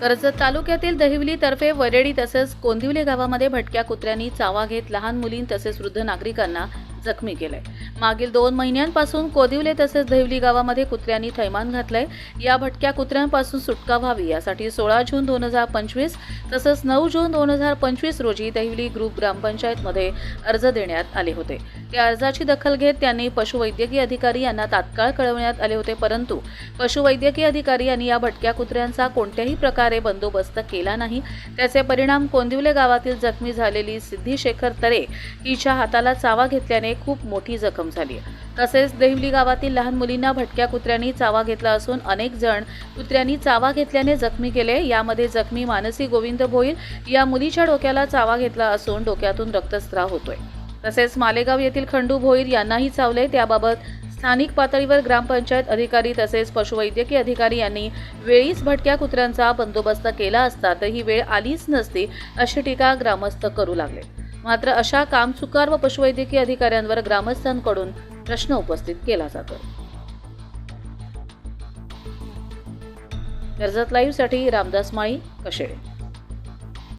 कर्जत तालुक्यातील दहिवली तर्फे वरेडी तसेच कोंदिवले गावामध्ये भटक्या कुत्र्यांनी चावा घेत लहान मुलीं तसेच वृद्ध नागरिकांना जखमी केलंय. मागील दोन महिन्यांपासून कोदिवले तसेच दहिवली गावामध्ये कुत्र्यांनी थैमान घातलंय. या भटक्या कुत्र्यांपासून सुटका व्हावी यासाठी सोळा जून दोन हजार पंचवीस तसंच नऊ जून दोन हजार पंचवीस रोजी दहिवली ग्रुप ग्रामपंचायतमध्ये अर्ज देण्यात आले होते. या अर्जाची दखल घेत त्यांनी पशुवैद्यकीय अधिकारी यांना तात्काळ कळवण्यात आले होते परंतु पशुवैद्यकीय अधिकारी यांनी या भटक्या कुत्र्यांचा कोणत्याही प्रकारे बंदोबस्त केला नाही. त्याचे परिणाम कोंदिवले गावातील जखमी झालेली सिद्धी शेखर तरे हिच्या हाताला चावा घेतल्याने खूप मोठी जखम झाली तसेच देवली गावातील लहान मुलींना भटक्या कुत्र्यांनी चावा घेतला असून अनेक जण कुत्र्यांनी चावा घेतल्याने जखमी केले. यामध्ये जखमी मानसी गोविंद भोईर या मुलीच्या डोक्याला चावा घेतला असून डोक्यातून रक्तस्राव होतोय. तसेच मालेगाव येथील खंडू भोईर यांनाही चावले. त्याबाबत स्थानिक पातळीवर ग्रामपंचायत अधिकारी तसेच पशुवैद्यकीय अधिकारी यांनी वेळीच भटक्या कुत्र्यांचा बंदोबस्त केला असता तर ही वेळ आलीच नसती अशी टीका ग्रामस्थ करू लागले. मात्र अशा कामचुकार व पशुवैद्यकीय अधिकाऱ्यांवर ग्रामस्थांकडून प्रश्न उपस्थित केला जातो. कर्जत लाईव्हसाठी रामदास माळी कशेळे